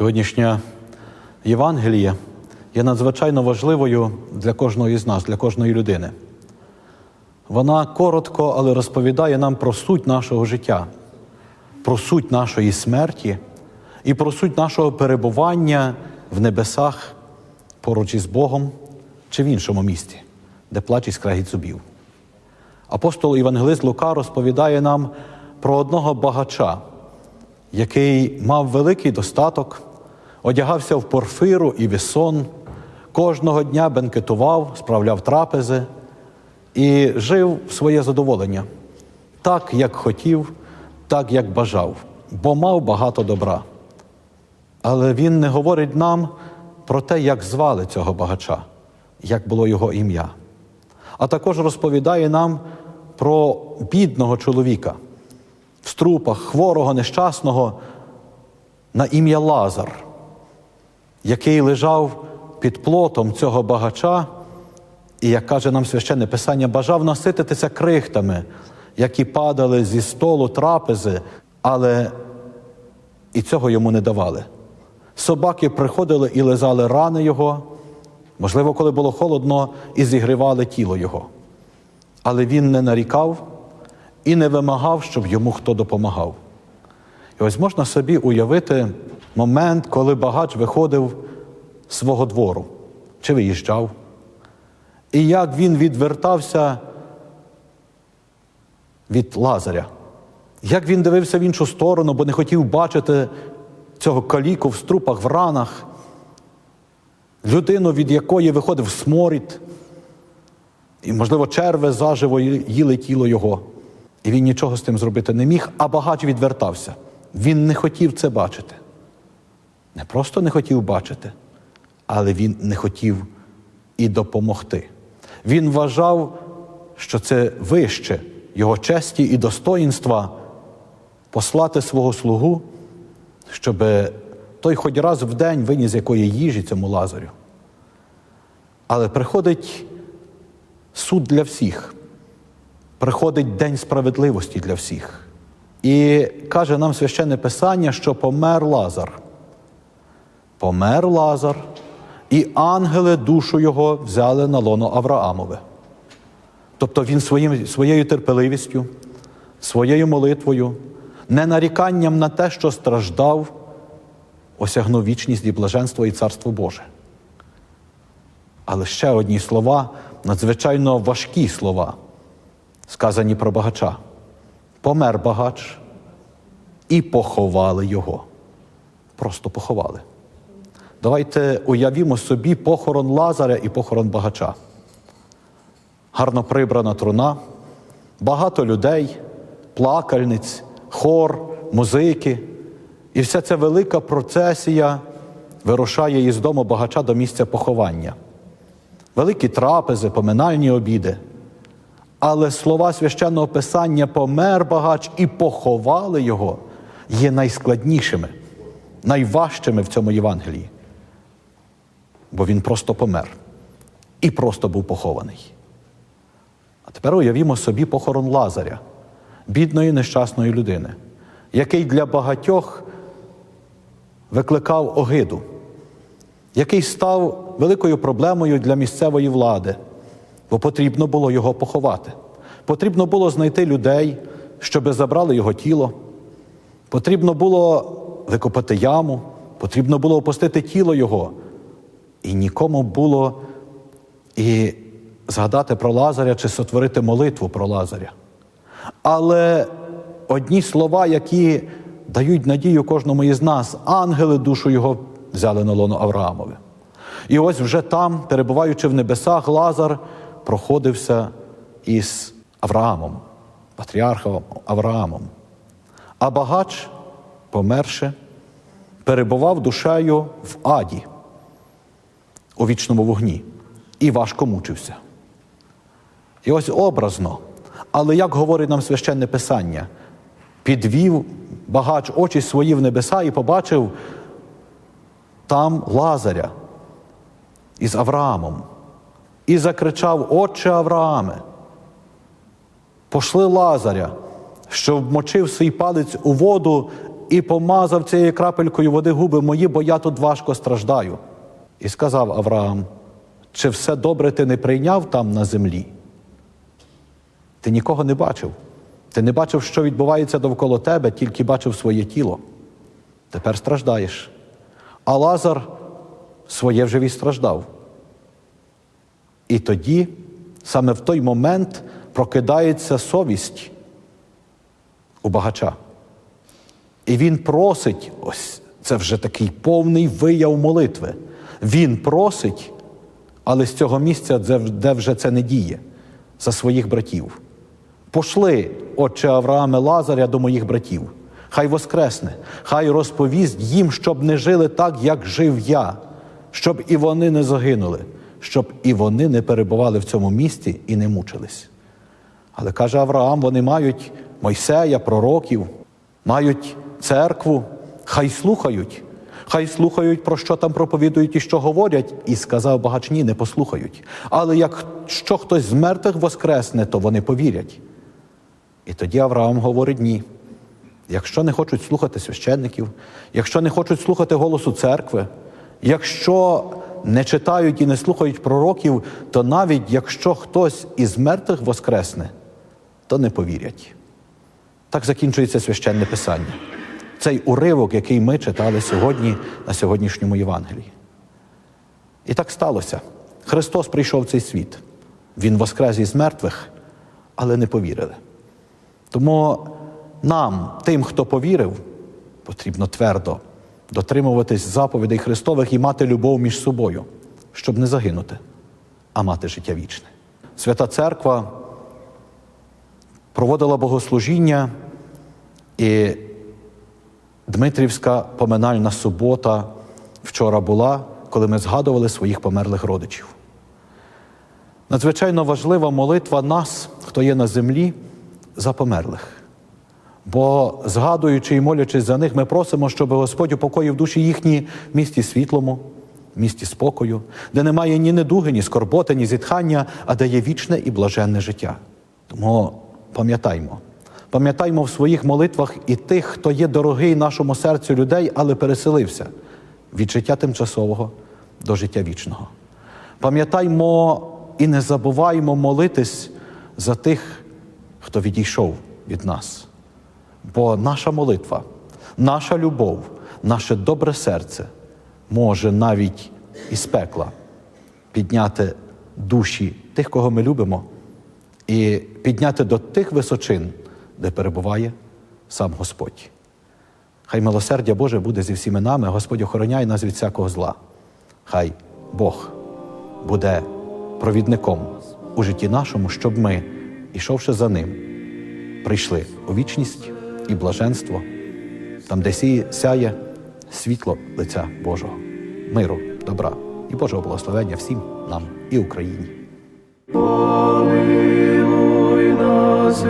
Сьогоднішня Євангеліє є надзвичайно важливою для кожного із нас, для кожної людини. Вона коротко, але розповідає нам про суть нашого життя, про суть нашої смерті і про суть нашого перебування в небесах поруч із Богом чи в іншому місці, де плач і скрегіт зубів. Апостол Євангелист Лука розповідає нам про одного багача, який мав великий достаток, одягався в порфиру і вісон, кожного дня бенкетував, справляв трапези і жив в своє задоволення, так, як хотів, так, як бажав, бо мав багато добра. Але він не говорить нам про те, як звали цього багача, як було його ім'я. А також розповідає нам про бідного чоловіка в струпах, хворого, нещасного на ім'я Лазар, який лежав під плотом цього багача, і, як каже нам священне Писання, бажав насититися крихтами, які падали зі столу трапези, але і цього йому не давали. Собаки приходили і лизали рани його, можливо, коли було холодно, і зігрівали тіло його. Але він не нарікав і не вимагав, щоб йому хто допомагав. І ось можна собі уявити момент, коли багач виходив з свого двору чи виїжджав, і як він відвертався від Лазаря, як він дивився в іншу сторону, бо не хотів бачити цього каліку в струпах, в ранах, людину, від якої виходив сморід, і, можливо, черви заживо їли тіло його. І він нічого з тим зробити не міг, а багач відвертався. Він не хотів це бачити. Не просто не хотів бачити, але він не хотів і допомогти. Він вважав, що це вище його честі і достоїнства послати свого слугу, щоб той хоч раз в день виніс якої їжі цьому лазарю. Але приходить суд для всіх, приходить День справедливості для всіх. І каже нам священне Писання, що помер Лазар. Помер Лазар, і ангели душу його взяли на лоно Авраамове. Тобто він своїм, своєю терпеливістю, своєю молитвою, не наріканням на те, що страждав, осягнув вічність і блаженство і царство Боже. Але ще одні слова, надзвичайно важкі слова, сказані про багача. Помер багач і поховали його. Просто поховали. Давайте уявімо собі похорон Лазаря і похорон багача. Гарно прибрана труна, багато людей, плакальниць, хор, музики. І вся ця велика процесія вирушає із дому багача до місця поховання. Великі трапези, поминальні обіди. Але слова священного писання помер багач і поховали його є найскладнішими, найважчими в цьому Євангелії. Бо він просто помер і просто був похований. А тепер уявімо собі похорон Лазаря, бідної нещасної людини, який для багатьох викликав огиду, який став великою проблемою для місцевої влади, бо потрібно було його поховати. Потрібно було знайти людей, щоб забрали його тіло. Потрібно було викопати яму, потрібно було опустити тіло його. І нікому було і згадати про Лазаря чи сотворити молитву про Лазаря. Але одні слова, які дають надію кожному із нас, ангели душу його взяли на лоно Авраамове. І ось вже там, перебуваючи в небесах, Лазар проходився із Авраамом, патріархом Авраамом. А багач, померши, перебував душею в аді, у вічному вогні, і важко мучився. І ось образно, але як говорить нам священне Писання, підвів багач очі свої в небеса і побачив там Лазаря із Авраамом. І закричав: Отче Аврааме, пошли Лазаря, що вмочив свій палець у воду і помазав цією крапелькою води губи мої, бо я тут важко страждаю. І сказав Авраам: чи все добре ти не прийняв там на землі? Ти нікого не бачив. Ти не бачив, що відбувається довкола тебе, тільки бачив своє тіло. Тепер страждаєш. А Лазар своє вже відстраждав. І тоді, саме в той момент, прокидається совість у багача. І він просить, ось це вже такий повний вияв молитви. Він просить, але з цього місця, де- вже це не діє, за своїх братів. Пошли, отче Аврааме Лазаря, до моїх братів. Хай воскресне, хай розповість їм, щоб не жили так, як жив я, щоб і вони не загинули, щоб і вони не перебували в цьому місті і не мучились. Але каже Авраам, вони мають Мойсея, пророків, мають церкву, хай слухають, хай слухають, про що там проповідують і що говорять. І сказав багач, ні, не послухають. Але якщо хтось з мертвих воскресне, то вони повірять. І тоді Авраам говорить ні. Якщо не хочуть слухати священників, якщо не хочуть слухати голосу церкви, якщо не читають і не слухають пророків, то навіть якщо хтось із мертвих воскресне, то не повірять. Так закінчується священне писання. Цей уривок, який ми читали сьогодні на сьогоднішньому Євангелії. І так сталося. Христос прийшов в цей світ. Він воскрес із мертвих, але не повірили. Тому нам, тим, хто повірив, потрібно твердо дотримуватись заповідей Христових і мати любов між собою, щоб не загинути, а мати життя вічне. Свята Церква проводила богослужіння, і Дмитрівська поминальна субота вчора була, коли ми згадували своїх померлих родичів. Надзвичайно важлива молитва нас, хто є на землі, за померлих. Бо, згадуючи і молячись за них, ми просимо, щоб Господь упокоїв душі їхні в місті світлому, в місті спокою, де немає ні недуги, ні скорботи, ні зітхання, а де є вічне і блаженне життя. Тому пам'ятаймо, пам'ятаймо в своїх молитвах і тих, хто є дорогий нашому серцю людей, але переселився від життя тимчасового до життя вічного. Пам'ятаймо і не забуваймо молитись за тих, хто відійшов від нас. Бо наша молитва, наша любов, наше добре серце може навіть із пекла підняти душі тих, кого ми любимо, і підняти до тих височин, де перебуває сам Господь. Хай милосердя Боже буде зі всіми нами, Господь охороняє нас від всякого зла. Хай Бог буде провідником у житті нашому, щоб ми, ішовши за ним, прийшли у вічність і блаженство, там, де сяє світло лиця Божого, миру, добра і Божого благословення всім нам і Україні. Помилуй нас,